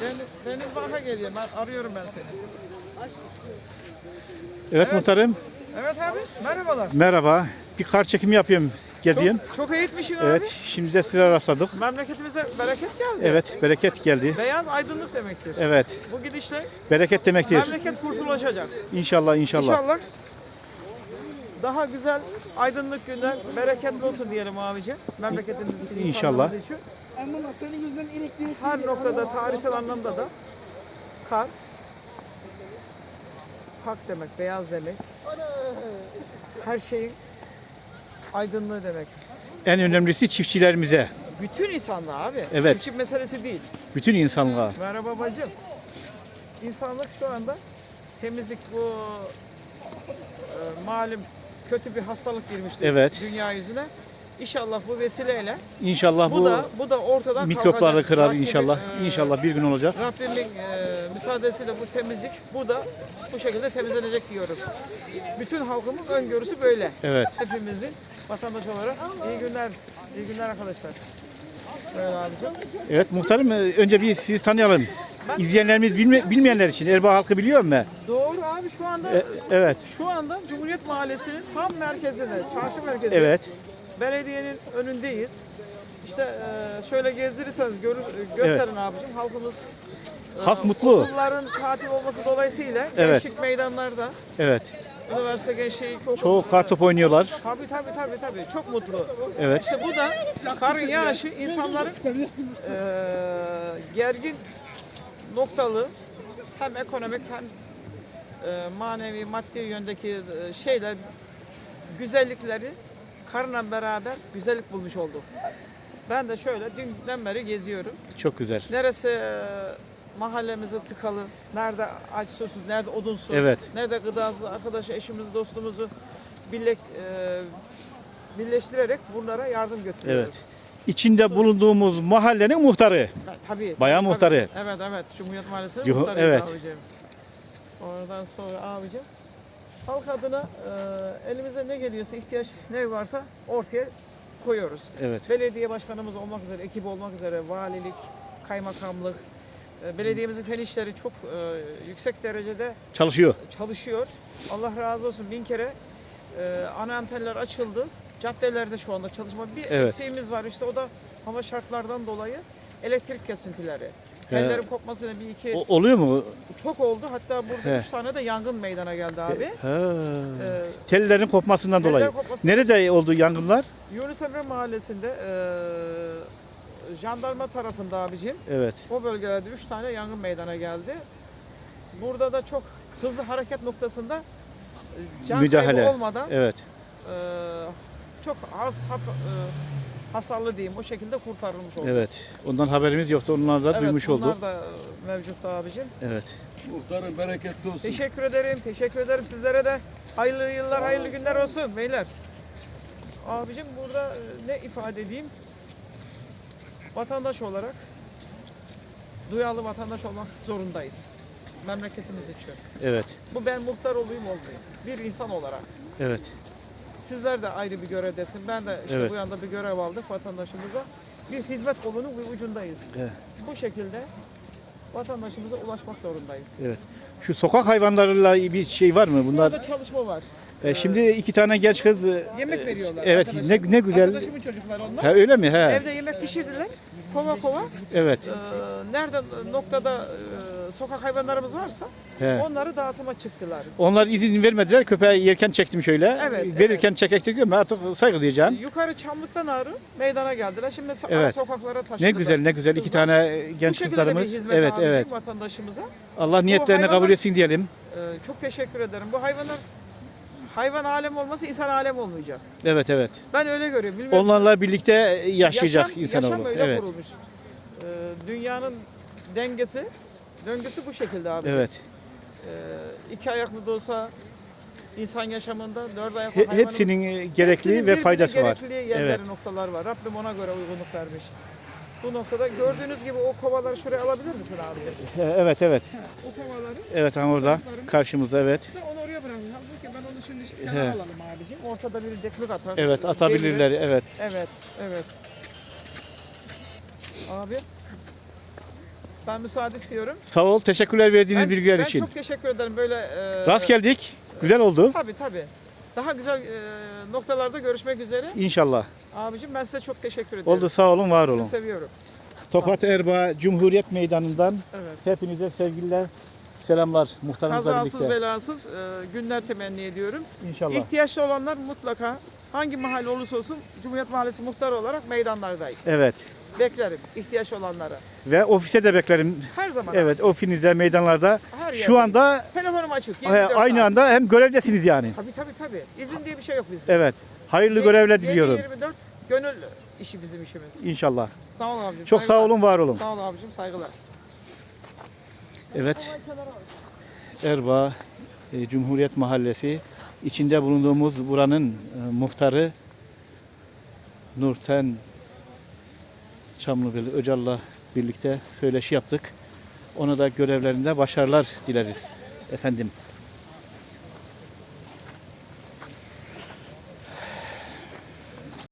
Deniz, Deniz Bank'a geliyor. Ben arıyorum ben seni. Evet, muhtarım. Evet abi. Merhabalar. Merhaba. Bir kar çekimi yapıyorum. Geziyorum. Çok, çok eğitmişsin abi. Evet. Şimdi de size rastladık. Memleketimize bereket geldi. Evet. Bereket geldi. Beyaz aydınlık demektir. Evet. Bu gidişle Bereket demektir. memleket kurtulacak. İnşallah inşallah. İnşallah daha güzel aydınlık günler bereketli olsun diyelim abicim. Memleketimiz için, İnşallah. için. Her noktada tarihsel anlamda da kar hak demek, beyaz demek. Her şeyin aydınlığı demek. En önemlisi çiftçilerimize. Bütün insanlığa abi. Evet. Çiftçi meselesi değil. Bütün insanlığa. Merhaba bacım. İnsanlık şu anda temizlik bu e, malum kötü bir hastalık girmişti Evet. dünya yüzüne. İnşallah bu vesileyle İnşallah bu, bu, da bu da ortadan mikropları kalkacak. kırar Rabbimin, inşallah. e, İnşallah bir gün olacak. Rabbimin e, müsaadesiyle bu temizlik bu da bu şekilde temizlenecek diyoruz. Bütün halkımın öngörüsü böyle. Evet. Hepimizin vatandaş olarak iyi günler, iyi günler arkadaşlar. Evet abicim. Evet muhtarım e, önce bir sizi tanıyalım. İzleyenlerimiz bilme- bilmeyenler için Erbaa halkı biliyor mu? Doğru abi şu anda E, evet. Şu anda Cumhuriyet Mahallesi'nin tam merkezinde, çarşı merkezi. Evet. Belediyenin önündeyiz. İşte e, şöyle gezdirirseniz görür, gösterin abicim. Halkımız e, Halk mutlu. Okulların tatil olması dolayısıyla Evet. gençlik meydanlarda, Evet. üniversite gençliği çok Çoğu kartop oynuyorlar. Tabii tabii tabii tabii çok mutlu. Evet. İşte bu da karın yağışı insanların e, gergin noktalı hem ekonomik hem e, manevi maddi yöndeki e, şeyler güzellikleri karla beraber güzellik bulmuş olduk. Ben de şöyle dünden beri geziyorum. Çok güzel. Neresi e, mahallemizi tıkalı, nerede aç susuz, nerede odunsuz, Evet. nerede gıdasız arkadaşı, eşimizi, dostumuzu birlek, e, birleştirerek bunlara yardım götürüyoruz. Evet. İçinde bulunduğumuz mahallenin muhtarı. Ha, Tabii. Bayağı tabii, muhtarı. tabii. Evet evet. Cumhuriyet Mahallesi'nin Cuhu- muhtarıyız evet. abicim. Oradan sonra abicim. Halk adına e, elimizde ne geliyorsa, ihtiyaç ne varsa ortaya koyuyoruz. Evet. Belediye başkanımız olmak üzere, ekip olmak üzere, valilik, kaymakamlık, e, belediyemizin fen işleri çok e, yüksek derecede Çalışıyor. çalışıyor. Allah razı olsun bin kere e, ana antenler açıldı. Caddelerde şu anda çalışma. Bir Evet. eksiğimiz var işte o da hava şartlardan dolayı elektrik kesintileri. Tellerin kopmasına bir iki O- oluyor mu? çok oldu. Hatta burada He. üç tane de yangın meydana geldi abi. Ee, Tellerin kopmasından teller dolayı. kopması- Nerede oldu yangınlar? Yunus Emre Mahallesi'nde e, jandarma tarafında abicim. Evet. O bölgelerde üç tane yangın meydana geldi. Burada da çok hızlı hareket noktasında can Müdahale. olmadan Evet. e, çok az haf- e, hasarlı diyeyim o şekilde kurtarılmış oldu. Evet. Ondan haberimiz yoktu. Onları da Evet, duymuş bunlar olduk. da mevcutta abicim. Evet. Muhtarım bereketli olsun. Teşekkür ederim. Teşekkür ederim sizlere de. Hayırlı yıllar, hayırlı günler olsun beyler. Abicim burada e, ne ifade edeyim? Vatandaş olarak duyarlı vatandaş olmak zorundayız. Memleketimiz için. Evet. Bu ben muhtar olayım olmayayım. Bir insan olarak. Evet. Sizler de ayrı bir görevdesin. Ben de işte Evet. bu yanda bir görev aldık vatandaşımıza. Bir hizmet kolunun bir ucundayız. Evet. Bu şekilde vatandaşımıza ulaşmak zorundayız. Evet. Şu sokak hayvanlarıyla bir şey var mı? Bunlar Burada çalışma var. e, şimdi iki tane genç kız e, Yemek veriyorlar. Evet. arkadaşlar. Ne ne güzel. Arkadaşımın çocukları onlar. Ha öyle mi? He. Evde yemek pişirdiler. Kova kova. Evet. Ee, nerede noktada e, sokak hayvanlarımız varsa He. onları dağıtıma çıktılar. Onlar izin vermediler. Köpeği yerken çektim şöyle. Evet, Verirken çekek çekiyorum. Artık saygı diyeceğim. Yukarı Çamlık'tan ağrı meydana geldiler. Şimdi ara Evet. sokaklara taşıdılar. Ne güzel ne güzel iki Kızlar. tane Bu genç şekilde de kızlarımız. hizmet Evet evet. vatandaşımıza. Allah niyetlerini kabul hayvanlar- etsin diyelim. Ee, çok teşekkür ederim. Bu hayvanlar hayvan alem olmasa insan alem olmayacak. Evet evet. Ben öyle görüyorum. Bilmiyorum Onlarla birlikte yaşayacak yaşam, insan yaşam öyle Evet. kurulmuş. Ee, dünyanın dengesi, döngüsü bu şekilde abi. Evet. Ee, iki ayaklı da olsa insan yaşamında dört ayaklı He- hayvanın hepsinin gerekli ve faydası var. gerekli yerleri Evet. noktalar var. Rabbim ona göre uygunluk vermiş. Bu noktada gördüğünüz gibi o kovaları şuraya alabilir misin abi? He, Evet evet. O kovaları Evet ha orada. Karşımızda evet. da onu oraya bırakın. Halbuki ben onu şimdi He. kenara alalım abicim. Ortada bir deklik atar. Evet atabilirler evet. Evet, evet. Abi Ben müsaade istiyorum. Sağ ol. Teşekkürler verdiğiniz Ben, bilgiler ben için. çok teşekkür ederim böyle. E, Rast geldik. Güzel oldu. Tabii tabii. Daha güzel e, noktalarda görüşmek üzere. İnşallah. Abicim ben size çok teşekkür ederim. Oldu. Sağ olun, var olun. Sizi seviyorum. Tokat Erbaa Cumhuriyet Meydanı'ndan Evet. hepinize sevgiler, selamlar muhtarımızla Kazasız birlikte. belasız e, günler temenni ediyorum. İnşallah. İhtiyaçlı olanlar mutlaka hangi mahalle olursa olsun Cumhuriyet Mahallesi muhtarı olarak meydanlardayım. Evet. Beklerim ihtiyaç olanlara. Ve ofise de beklerim. Her zaman. Evet, ofinizde, meydanlarda. Her Şu yerdeyim. anda Telefonum açık. e, 24 aynı saat. anda hem görevdesiniz yani. Tabii tabii tabii. İzin diye bir şey yok bizde. Evet. Hayırlı görevler diliyorum. 7-24 gönül işi bizim işimiz. İnşallah. Sağ olun abicim. Çok sağ saygılar. olun, var olun. Sağ olun abicim saygılar. Evet. Erbaa e, Cumhuriyet Mahallesi içinde bulunduğumuz buranın e, muhtarı Nurten Çamlıbeli Öcal'la birlikte söyleşi yaptık. Ona da görevlerinde başarılar dileriz efendim.